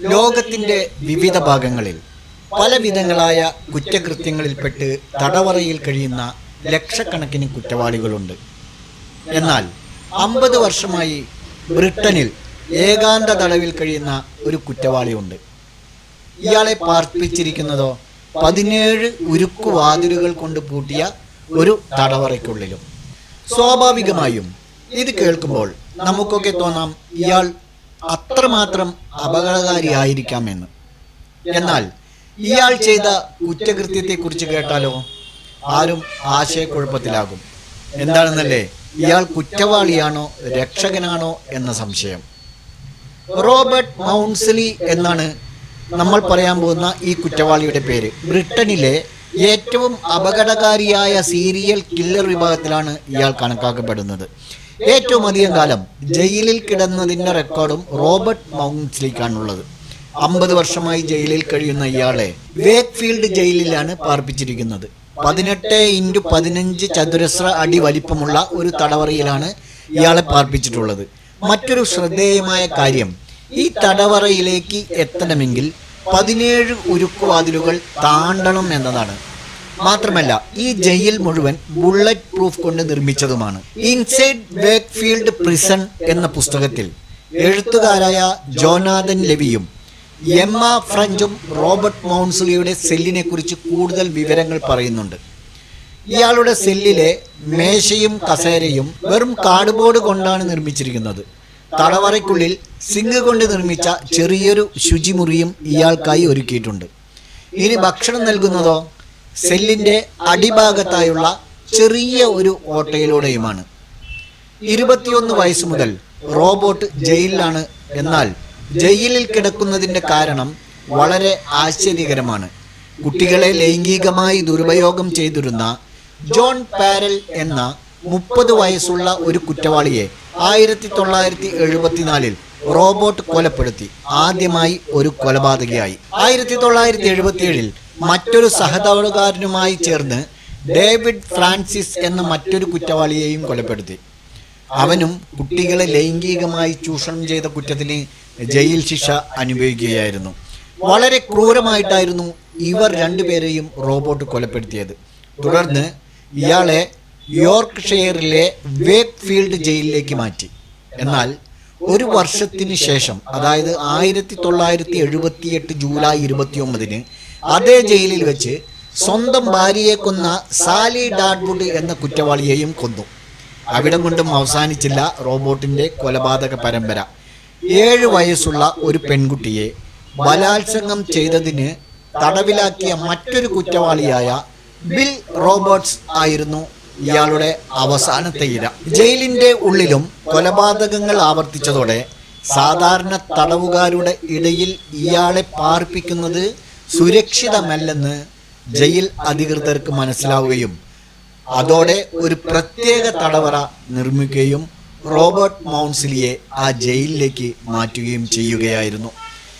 ലോകത്തിന്റെ വിവിധ ഭാഗങ്ങളിൽ പലവിധങ്ങളായ കുറ്റകൃത്യങ്ങളിൽപ്പെട്ട് തടവറയിൽ കഴിയുന്ന ലക്ഷക്കണക്കിന് കുറ്റവാളികളുണ്ട്. എന്നാൽ അമ്പത് വർഷമായി ബ്രിട്ടനിൽ ഏകാന്ത തടവിൽ കഴിയുന്ന ഒരു കുറ്റവാളിയുണ്ട്. ഇയാളെ പാർപ്പിച്ചിരിക്കുന്നതോ പതിനേഴ് ഉരുക്കു വാതിലുകൾ കൊണ്ട് പൂട്ടിയ ഒരു തടവറയ്ക്കുള്ളിലും. സ്വാഭാവികമായും ഇത് കേൾക്കുമ്പോൾ നമുക്കൊക്കെ തോന്നാം ഇയാൾ അത്രമാത്രം അപകടകാരിയായിരിക്കാമെന്ന്. എന്നാൽ ഇയാൾ ചെയ്ത കുറ്റകൃത്യത്തെക്കുറിച്ച് കേട്ടാലോ? ആരും ആശയക്കുഴപ്പത്തിലാകും. എന്താണെന്നല്ലേ? ഇയാൾ കുറ്റവാളിയാണോ രക്ഷകനാണോ എന്ന സംശയം. റോബർട്ട് മൗൺസലി എന്നാണ് നമ്മൾ പറയാൻ പോകുന്ന ഈ കുറ്റവാളിയുടെ പേര്. ബ്രിട്ടനിലെ ഏറ്റവും അപകടകാരിയായ സീരിയൽ കില്ലർ വിഭാഗത്തിലാണ് ഇയാൾ കണക്കാക്കപ്പെടുന്നത്. ഏറ്റവും അധികം കാലം ജയിലിൽ കിടന്നതിന്റെ റെക്കോർഡും റോബർട്ട് മൗൺസ്ലിക്കാണുള്ളത് അമ്പത് വർഷമായി ജയിലിൽ കഴിയുന്ന ഇയാളെ വേക്ക്ഫീൽഡ് ജയിലിലാണ് പാർപ്പിച്ചിരിക്കുന്നത്. പതിനെട്ട് ഇന്റു പതിനഞ്ച് ചതുരശ്ര അടി വലിപ്പമുള്ള ഒരു തടവറയിലാണ് ഇയാളെ പാർപ്പിച്ചിട്ടുള്ളത്. മറ്റൊരു ശ്രദ്ധേയമായ കാര്യം ഈ തടവറയിലേക്ക് എത്തണമെങ്കിൽ പതിനേഴ് ഉരുക്കുവാതിലുകൾ താണ്ടണം എന്നതാണ്. മാത്രമല്ല ഈ ജയിൽ മുഴുവൻ ബുള്ളറ്റ് പ്രൂഫ് കൊണ്ട് നിർമ്മിച്ചതുമാണ്. ഇൻസൈഡ് വേക്ക്ഫീൽഡ് പ്രിസൺ എന്ന പുസ്തകത്തിൽ എഴുത്തുകാരായ ജോനാഥൻ ലെവിയും എമ്മ ഫ്രഞ്ചും റോബർട്ട് മൗൺസ്ലിയുടെ സെല്ലിനെ കുറിച്ച് കൂടുതൽ വിവരങ്ങൾ പറയുന്നുണ്ട്. ഇയാളുടെ സെല്ലിലെ മേശയും കസേരയും വെറും കാർഡ്ബോർഡ് കൊണ്ടാണ് നിർമ്മിച്ചിരിക്കുന്നത്. തടവറയ്ക്കുള്ളിൽ സിങ്ക് കൊണ്ട് നിർമ്മിച്ച ചെറിയൊരു ശുചിമുറിയും ഇയാൾക്കായി ഒരുക്കിയിട്ടുണ്ട്. ഇനി ഭക്ഷണം നൽകുന്നതോ? സെല്ലിന്റെ അടിഭാഗത്തായുള്ള ചെറിയ ഒരു ഓട്ടയിലൂടെയുമാണ്. ഇരുപത്തിയൊന്ന് വയസ്സ് മുതൽ റോബോട്ട് ജയിലിലാണ്. എന്നാൽ ജയിലിൽ കിടക്കുന്നതിന്റെ കാരണം വളരെ ആശ്ചര്യകരമാണ്. കുട്ടികളെ ലൈംഗികമായി ദുരുപയോഗം ചെയ്തിരുന്ന ജോൺ പാരൽ എന്ന മുപ്പത് വയസ്സുള്ള ഒരു കുറ്റവാളിയെ ആയിരത്തി തൊള്ളായിരത്തി എഴുപത്തിനാലിൽ റോബോട്ട് കൊലപ്പെടുത്തി. ആദ്യമായി ഒരു കൊലപാതകയായി. ആയിരത്തി തൊള്ളായിരത്തി എഴുപത്തിയേഴിൽ മറ്റൊരു സഹതവളുകാരനുമായി ചേർന്ന് ഡേവിഡ് ഫ്രാൻസിസ് എന്ന മറ്റൊരു കുറ്റവാളിയെയും കൊലപ്പെടുത്തി. അവനും കുട്ടികളെ ലൈംഗികമായി ചൂഷണം ചെയ്ത കുറ്റത്തിന് ജയിൽ ശിക്ഷ അനുഭവിക്കുകയായിരുന്നു. വളരെ ക്രൂരമായിട്ടായിരുന്നു ഇവർ രണ്ടുപേരെയും റോബോട്ട് കൊലപ്പെടുത്തിയത്. തുടർന്ന് ഇയാളെ യോർക്ക്ഷയറിലെ വേക്ക് ഫീൽഡ് ജയിലിലേക്ക് മാറ്റി. എന്നാൽ ഒരു വർഷത്തിന് ശേഷം അതായത് ആയിരത്തി തൊള്ളായിരത്തി എഴുപത്തിയെട്ട് ജൂലൈ ഇരുപത്തിയൊമ്പതിന് അതേ ജയിലിൽ വെച്ച് സ്വന്തം ഭാര്യയെ കൊന്ന സാലി ഡാഡ്വുഡ് എന്ന കുറ്റവാളിയെയും കൊന്നു. അവിടം കൊണ്ടും അവസാനിച്ചില്ല റോബോട്ടിന്റെ കൊലപാതക പരമ്പര. ഏഴ് വയസ്സുള്ള ഒരു പെൺകുട്ടിയെ ബലാത്സംഗം ചെയ്തതിന് തടവിലാക്കിയ മറ്റൊരു കുറ്റവാളിയായ ബിൽ റോബർട്ട്സ് ആയിരുന്നു ഇയാളുടെ അവസാനത്തെ ഇര. ജയിലിന്റെ ഉള്ളിലും കൊലപാതകങ്ങൾ ആവർത്തിച്ചതോടെ സാധാരണ തടവുകാരുടെ ഇടയിൽ ഇയാളെ പാർപ്പിക്കുന്നത് സുരക്ഷിതമല്ലെന്ന് ജയിൽ അധികൃതർക്ക് മനസ്സിലാവുകയും അതോടെ ഒരു പ്രത്യേക തടവറ നിർമ്മിക്കുകയും റോബോട്ട് മൗൺസിലിയെ ആ ജയിലിലേക്ക് മാറ്റുകയും ചെയ്യുകയായിരുന്നു.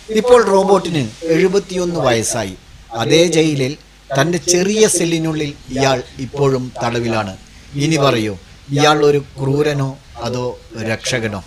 ഇപ്പോൾ റോബോട്ടിന് എഴുപത്തിയൊന്ന് വയസ്സായി. അതേ ജയിലിൽ തന്റെ ചെറിയ സെല്ലിനുള്ളിൽ ഇയാൾ ഇപ്പോഴും തടവിലാണ്. ഇനി പറയൂ ഇയാൾ ഒരു ക്രൂരനോ അതോ രക്ഷകനോ?